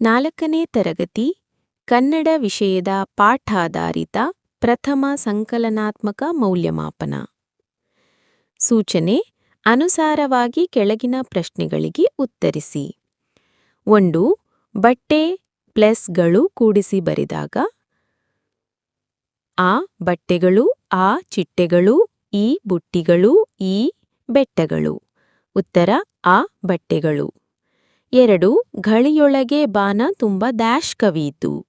ನಾಲ್ಕನೇ ತರಗತಿ, ಕನ್ನಡ ವಿಷಯದ ಪಾಠಾಧಾರಿತ ಪ್ರಥಮ ಸಂಕಲನಾತ್ಮಕ ಮೌಲ್ಯಮಾಪನ. ಸೂಚನೆ, ಅನುಸಾರವಾಗಿ ಕೆಳಗಿನ ಪ್ರಶ್ನೆಗಳಿಗೆ ಉತ್ತರಿಸಿ. ಒಂದು, ಬಟ್ಟೆ ಪ್ಲಸ್ಗಳು ಕೂಡಿಸಿ ಬರೆದಾಗ. ಆ, ಬಟ್ಟೆಗಳು, ಆ ಚಿಟ್ಟೆಗಳು, ಈ ಬುಟ್ಟಿಗಳು, ಈ ಬೆಟ್ಟಗಳು. ಉತ್ತರ, ಆ ಬಟ್ಟೆಗಳು. ಎರಡು, ಘಳಿಯೊಳಗೆ ಬಾನ ತುಂಬ ಡ್ಯಾಶ್ ಕವಿಯಿತು.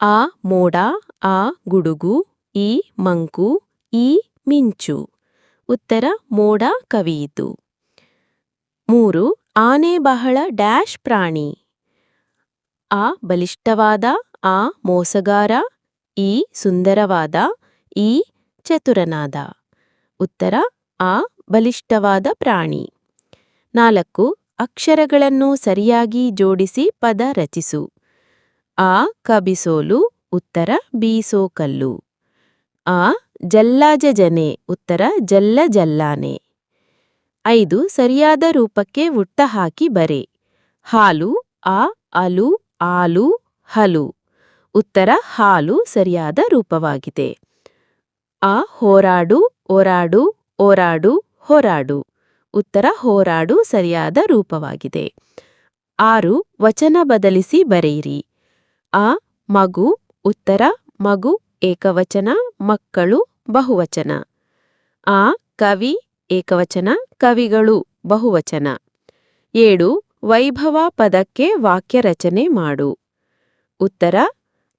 ಆ, ಮೋಡ, ಆ, ಗುಡುಗು, ಈ, ಮಂಕು, ಈ, ಮಿಂಚು. ಉತ್ತರ, ಮೋಡ ಕವಿಯಿತು. ಮೂರು, ಆನೆ ಬಹಳ ಡ್ಯಾಶ್ ಪ್ರಾಣಿ. ಆ, ಬಲಿಷ್ಠವಾದ, ಆ, ಮೋಸಗಾರ. ಈ, ಸುಂದರವಾದ. ಈ, ಚತುರನಾದ. ಉತ್ತರ, ಆ, ಬಲಿಷ್ಠವಾದ ಪ್ರಾಣಿ. ನಾಲ್ಕು ಅಕ್ಷರಗಳನ್ನು ಸರಿಯಾಗಿ ಜೋಡಿಸಿ ಪದ ರಚಿಸು. ಆ ಕಬಿಸೋಲು ಉತ್ತರ ಬೀಸೋಕಲ್ಲು. ಆ ಜಲ್ಲಾಜಜನೆ ಉತ್ತರ ಜಲ್ಲ ಜಲ್ಲಾನೆ ಐದು ಸರಿಯಾದ ರೂಪಕ್ಕೆ ಹುಟ್ಟ ಹಾಕಿ ಬರೆ. ಹಾಲು ಆ ಅಲು ಆಲು ಹಲು. ಉತ್ತರ ಹಾಲು ಸರಿಯಾದ ರೂಪವಾಗಿದೆ. ಆ ಹೋರಾಡು, ಓರಾಡು ಓರಾಡು, ಹೊರಾಡು. ಉತ್ತರ ಹೋರಾಡು ಸರಿಯಾದ ರೂಪವಾಗಿದೆ. ಆರು, ವಚನ ಬದಲಿಸಿ ಬರೆಯಿರಿ. ಆ, ಮಗು, ಉತ್ತರ, ಮಗು, ಏಕವಚನ, ಮಕ್ಕಳು, ಬಹುವಚನ. ಆ, ಕವಿ, ಏಕವಚನ, ಕವಿಗಳು, ಬಹುವಚನ. ಏಳು, ವೈಭವ ಪದಕ್ಕೆ ವಾಕ್ಯ ರಚನೆ ಮಾಡು. ಉತ್ತರ,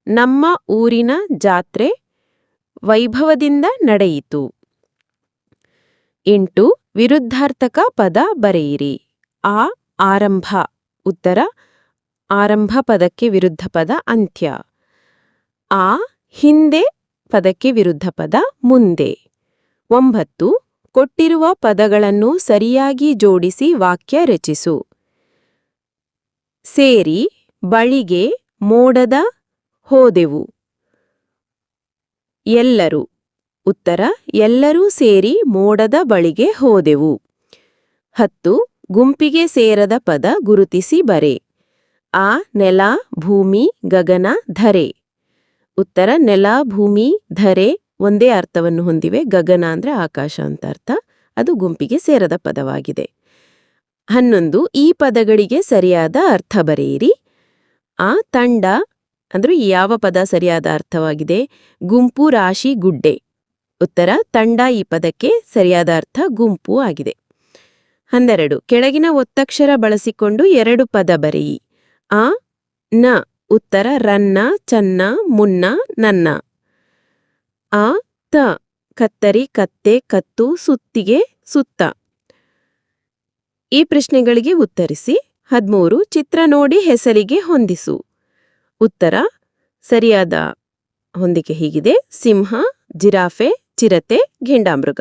ನಮ್ಮ ಊರಿನ ಜಾತ್ರೆ ವೈಭವದಿಂದ ನಡೆಯಿತು. ಎಂಟು ವಿರುದ್ಧಾರ್ಥಕ ಪದ ಬರೆಯಿರಿ. ಆ, ಆರಂಭ, ಉತ್ತರ, ಆರಂಭ ಪದಕ್ಕೆ ವಿರುದ್ಧ ಪದ ಅಂತ್ಯ. ಆ, ಹಿಂದೆ ಪದಕ್ಕೆ ವಿರುದ್ಧ ಪದ ಮುಂದೆ. ಒಂಬತ್ತು, ಕೊಟ್ಟಿರುವ ಪದಗಳನ್ನು ಸರಿಯಾಗಿ ಜೋಡಿಸಿ ವಾಕ್ಯ ರಚಿಸು. ಸೇರಿ, ಬಳಿಗೆ, ಮೋಡದ, ಹೋದೆವು. ಎಲ್ಲರೂ ಉತ್ತರ, ಎಲ್ಲರೂ ಸೇರಿ ಮೋಡದ ಬಳಿಗೆ ಹೋದೆವು. ಹತ್ತು, ಗುಂಪಿಗೆ ಸೇರದ ಪದ ಗುರುತಿಸಿ ಬರೆ. ಆ, ನೆಲ, ಭೂಮಿ, ಗಗನ, ಧರೆ. ಉತ್ತರ, ನೆಲ, ಭೂಮಿ, ಧರೆ ಒಂದೇ ಅರ್ಥವನ್ನು ಹೊಂದಿವೆ. ಗಗನ ಅಂದ್ರೆ ಆಕಾಶ ಅಂತ ಅರ್ಥ. ಅದು ಗುಂಪಿಗೆ ಸೇರದ ಪದವಾಗಿದೆ. ಹನ್ನೊಂದು, ಈ ಪದಗಳಿಗೆ ಸರಿಯಾದ ಅರ್ಥ ಬರೆಯಿರಿ. ಆ, ತಂಡ ಅಂದ್ರೆ ಯಾವ ಪದ ಸರಿಯಾದ ಅರ್ಥವಾಗಿದೆ? ಗುಂಪು, ರಾಶಿ, ಗುಡ್ಡೆ. ಉತ್ತರ, ತಂಡ ಈ ಪದಕ್ಕೆ ಸರಿಯಾದ ಅರ್ಥ ಗುಂಪು ಆಗಿದೆ. ಹನ್ನೆರಡು, ಕೆಳಗಿನ ಒತ್ತಕ್ಷರ ಬಳಸಿಕೊಂಡು ಎರಡು ಪದ ಬರೆಯಿ. ಆ, ನ, ಉತ್ತರ, ರನ್ನ, ಚನ್ನ, ಮುನ್ನ, ನನ್ನ. ಆ, ತ, ಕತ್ತರಿ, ಕತ್ತೆ, ಕತ್ತು, ಸುತ್ತಿಗೆ, ಸುತ್ತ. ಈ ಪ್ರಶ್ನೆಗಳಿಗೆ ಉತ್ತರಿಸಿ, ಹದಿಮೂರು, ಚಿತ್ರ ನೋಡಿ ಹೆಸರಿಗೆ ಹೊಂದಿಸು. ಉತ್ತರ, ಸರಿಯಾದ, ಹೊಂದಿಕೆ ಹೀಗಿದೆ, ಸಿಂಹ, ಜಿರಾಫೆ ಚಿರತೆ, ಘೇಂಡಾಮೃಗ.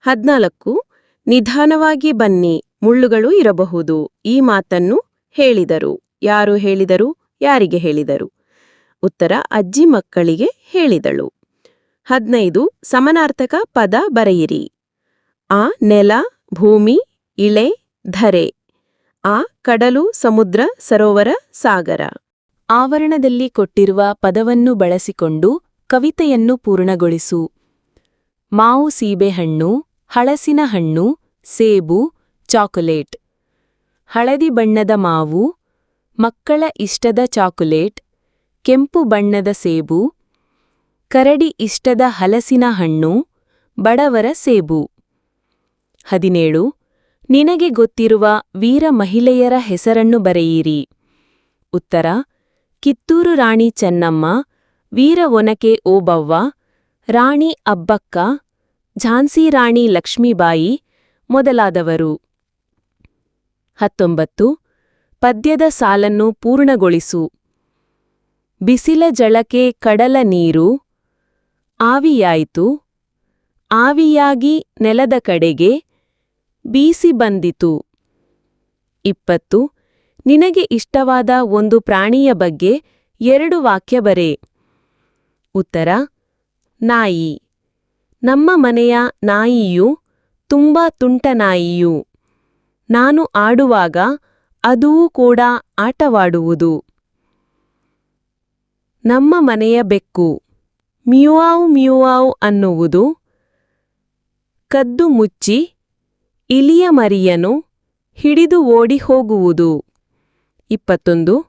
ಹದ್ನಾಲ್ಕು, ನಿಧಾನವಾಗಿ ಬನ್ನಿ, ಮುಳ್ಳುಗಳು ಇರಬಹುದು. ಈ ಮಾತನ್ನು ಹೇಳಿದರು. ಯಾರು ಹೇಳಿದರು? ಯಾರಿಗೆ ಹೇಳಿದರು? ಉತ್ತರ, ಅಜ್ಜಿ ಮಕ್ಕಳಿಗೆ ಹೇಳಿದಳು. ಹದಿನೈದು, ಸಮನಾರ್ಥಕ ಪದ ಬರೆಯಿರಿ. ಆ ನೆಲ, ಭೂಮಿ, ಇಳೆ, ಧರೆ. ಆ ಕಡಲು, ಸಮುದ್ರ, ಸರೋವರ, ಸಾಗರ. ಆವರಣದಲ್ಲಿ ಕೊಟ್ಟಿರುವ ಪದವನ್ನು ಬಳಸಿಕೊಂಡು ಕವಿತೆಯನ್ನು ಪೂರ್ಣಗೊಳಿಸು. ಮಾವು ಸೀಬೆಹಣ್ಣು, ಹಳಸಿನ ಹಣ್ಣು, ಸೇಬು, ಚಾಕೊಲೇಟ್. ಹಳದಿ ಬಣ್ಣದ ಮಾವು, ಮಕ್ಕಳ ಇಷ್ಟದ ಚಾಕೊಲೇಟ್, ಕೆಂಪು ಬಣ್ಣದ ಸೇಬು, ಕರಡಿ ಇಷ್ಟದ ಹಲಸಿನ ಹಣ್ಣು, ಬಡವರ ಸೇಬು. ಹದಿನೇಳು, ನಿನಗೆ ಗೊತ್ತಿರುವ ವೀರ ಮಹಿಳೆಯರ ಹೆಸರನ್ನು ಬರೆಯಿರಿ. ಉತ್ತರ, ಕಿತ್ತೂರು ರಾಣಿ ಚೆನ್ನಮ್ಮ, ವೀರ ಒನಕೆ ಓಬವ್ವ ರಾಣಿ ಅಬ್ಬಕ್ಕ, ಝಾನ್ಸಿ ರಾಣಿ ಲಕ್ಷ್ಮೀಬಾಯಿ ಮೊದಲಾದವರು. ಹತ್ತೊಂಬತ್ತು, ಪದ್ಯದ ಸಾಲನ್ನು ಪೂರ್ಣಗೊಳಿಸು. ಬಿಸಿಲ ಜಳಕೆ ಕಡಲ ನೀರು, ಆವಿಯಾಯಿತು. ಆವಿಯಾಗಿ ನೆಲದ ಕಡೆಗೆ ಬೀಸಿ ಬಂದಿತು. ಇಪ್ಪತ್ತು, ನಿನಗೆ ಇಷ್ಟವಾದ ಒಂದು ಪ್ರಾಣಿಯ ಬಗ್ಗೆ ಎರಡು ವಾಕ್ಯ ಬರೆ. ಉತ್ತರ ನಾಯಿ. ನಮ್ಮ ಮನೆಯ ನಾಯಿಯು ತುಂಬ ತುಂಟ ನಾಯಿಯು. ನಾನು ಆಡುವಾಗ ಅದೂ ಕೂಡ ಆಟವಾಡುವುದು. ನಮ್ಮ ಮನೆಯ ಬೆಕ್ಕು. ಮ್ಯೂವಾವ್ ಮ್ಯೂವಾವ್ ಅನ್ನುವುದು ಕದ್ದು ಮುಚ್ಚಿ ಇಲಿಯ ಮರಿಯನು ಹಿಡಿದು ಓಡಿ ಹೋಗುವುದು. ಇಪ್ಪತ್ತೊಂದು.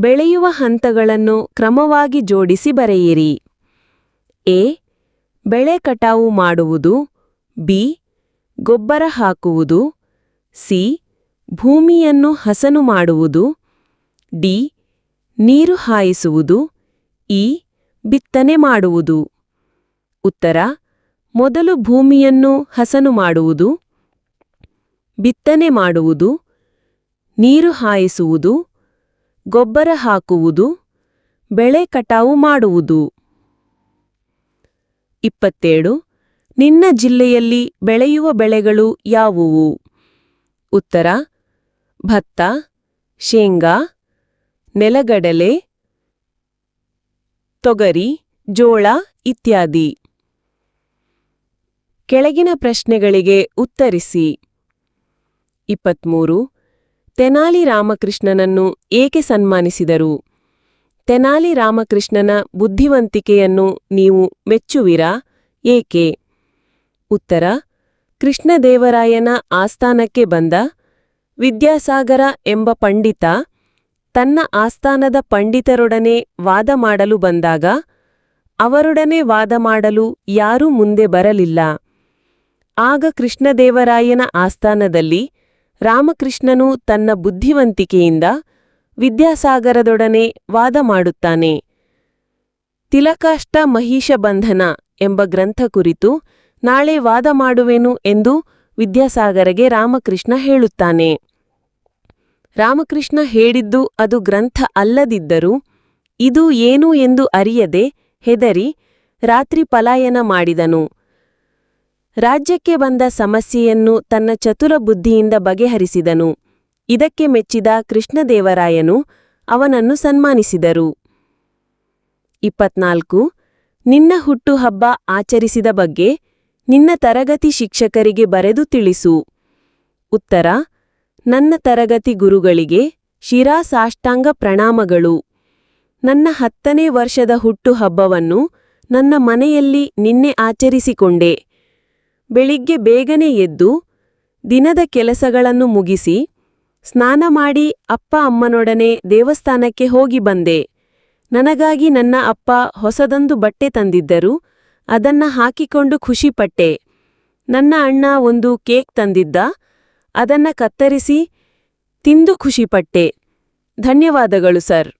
ಬೆಳೆಯುವ ಹಂತಗಳನ್ನು ಕ್ರಮವಾಗಿ ಜೋಡಿಸಿ ಬರೆಯಿರಿ. ಎ. ಬೆಳೆ ಕಟಾವು ಮಾಡುವುದು. ಬಿ. ಗೊಬ್ಬರ ಹಾಕುವುದು. ಸಿ. ಭೂಮಿಯನ್ನು ಹಸನು ಮಾಡುವುದು. ಡಿ. ನೀರು ಹಾಯಿಸುವುದು. ಇ. ಬಿತ್ತನೆ ಮಾಡುವುದು. ಉತ್ತರ. ಮೊದಲು ಭೂಮಿಯನ್ನು ಹಸನು ಮಾಡುವುದು. ಬಿತ್ತನೆ ಮಾಡುವುದು. ನೀರು ಹಾಯಿಸುವುದು. ಗೊಬ್ಬರ ಹಾಕುವುದು. ಬೆಳೆ ಕಟಾವು ಮಾಡುವುದು. ಇಪ್ಪತ್ತೇಳು, ನಿನ್ನ ಜಿಲ್ಲೆಯಲ್ಲಿ ಬೆಳೆಯುವ ಬೆಳೆಗಳು ಯಾವುವು? ಉತ್ತರ, ಭತ್ತ, ಶೇಂಗಾ, ನೆಲಗಡಲೆ, ತೊಗರಿ, ಜೋಳ ಇತ್ಯಾದಿ. ಕೆಳಗಿನ ಪ್ರಶ್ನೆಗಳಿಗೆ ಉತ್ತರಿಸಿ. ಇಪ್ಪತ್ಮೂರು, ತೆನಾಲಿ ರಾಮಕೃಷ್ಣನನ್ನು ಏಕೆ ಸನ್ಮಾನಿಸಿದರು? ತೆನಾಲಿ ರಾಮಕೃಷ್ಣನ ಬುದ್ಧಿವಂತಿಕೆಯನ್ನು ನೀವು ಮೆಚ್ಚುವಿರಾ? ಏಕೆ? ಉತ್ತರ, ಕೃಷ್ಣದೇವರಾಯನ ಆಸ್ಥಾನಕ್ಕೆ ಬಂದ ವಿದ್ಯಾಸಾಗರ ಎಂಬ ಪಂಡಿತ ತನ್ನ ಆಸ್ಥಾನದ ಪಂಡಿತರೊಡನೆ ವಾದ ಮಾಡಲು ಬಂದಾಗ ಅವರೊಡನೆ ವಾದ ಮಾಡಲು ಯಾರೂ ಮುಂದೆ ಬರಲಿಲ್ಲ. ಆಗ ಕೃಷ್ಣದೇವರಾಯನ ಆಸ್ಥಾನದಲ್ಲಿ ರಾಮಕೃಷ್ಣನು ತನ್ನ ಬುದ್ಧಿವಂತಿಕೆಯಿಂದ ವಿದ್ಯಾಸಾಗರದೊಡನೆ ವಾದ ಮಾಡುತ್ತಾನೆ. ತಿಲಕಾಷ್ಟ ಮಹಿಷ ಬಂಧನ ಎಂಬ ಗ್ರಂಥ ಕುರಿತು ನಾಳೆ ವಾದ ಮಾಡುವೆನು ಎಂದು ವಿದ್ಯಾಸಾಗರಗೆ ರಾಮಕೃಷ್ಣ ಹೇಳುತ್ತಾನೆ. ರಾಮಕೃಷ್ಣ ಹೇಳಿದ್ದು ಅದು ಗ್ರಂಥ ಅಲ್ಲದಿದ್ದರೂ ಇದು ಏನು ಎಂದು ಅರಿಯದೆ ಹೆದರಿ ರಾತ್ರಿ ಪಲಾಯನ ಮಾಡಿದನು. ರಾಜ್ಯಕ್ಕೆ ಬಂದ ಸಮಸ್ಯೆಯನ್ನು ತನ್ನ ಚತುರ ಬುದ್ಧಿಯಿಂದ ಬಗೆಹರಿಸಿದನು. ಇದಕ್ಕೆ ಮೆಚ್ಚಿದ ಕೃಷ್ಣದೇವರಾಯನು ಅವನನ್ನು ಸನ್ಮಾನಿಸಿದರು. ಇಪ್ಪತ್ನಾಲ್ಕು. ನಿನ್ನ ಹುಟ್ಟುಹಬ್ಬ ಆಚರಿಸಿದ ಬಗ್ಗೆ ನಿನ್ನ ತರಗತಿ ಶಿಕ್ಷಕರಿಗೆ ಬರೆದು ತಿಳಿಸು. ಉತ್ತರ. ನನ್ನ ತರಗತಿ ಗುರುಗಳಿಗೆ ಶಿರಾ ಸಾಷ್ಟಾಂಗ ಪ್ರಣಾಮಗಳು. ನನ್ನ ಹತ್ತನೇ ವರ್ಷದ ಹುಟ್ಟುಹಬ್ಬವನ್ನು ನನ್ನ ಮನೆಯಲ್ಲಿ ನಿನ್ನೆ ಆಚರಿಸಿಕೊಂಡೆ. ಬೆಳಿಗ್ಗೆ ಬೇಗನೆ ಎದ್ದು ದಿನದ ಕೆಲಸಗಳನ್ನು ಮುಗಿಸಿ ಸ್ನಾನ ಮಾಡಿ ಅಪ್ಪ ಅಮ್ಮನೊಡನೆ ದೇವಸ್ಥಾನಕ್ಕೆ ಹೋಗಿ ಬಂದೆ. ನನಗಾಗಿ ನನ್ನ ಅಪ್ಪ ಹೊಸದೊಂದು ಬಟ್ಟೆ ತಂದಿದ್ದರು, ಅದನ್ನ ಹಾಕಿಕೊಂಡು ಖುಷಿಪಟ್ಟೆ. ನನ್ನ ಅಣ್ಣ ಒಂದು ಕೇಕ್ ತಂದಿದ್ದ, ಅದನ್ನ ಕತ್ತರಿಸಿ ತಿಂದು ಖುಷಿಪಟ್ಟೆ. ಧನ್ಯವಾದಗಳು ಸರ್.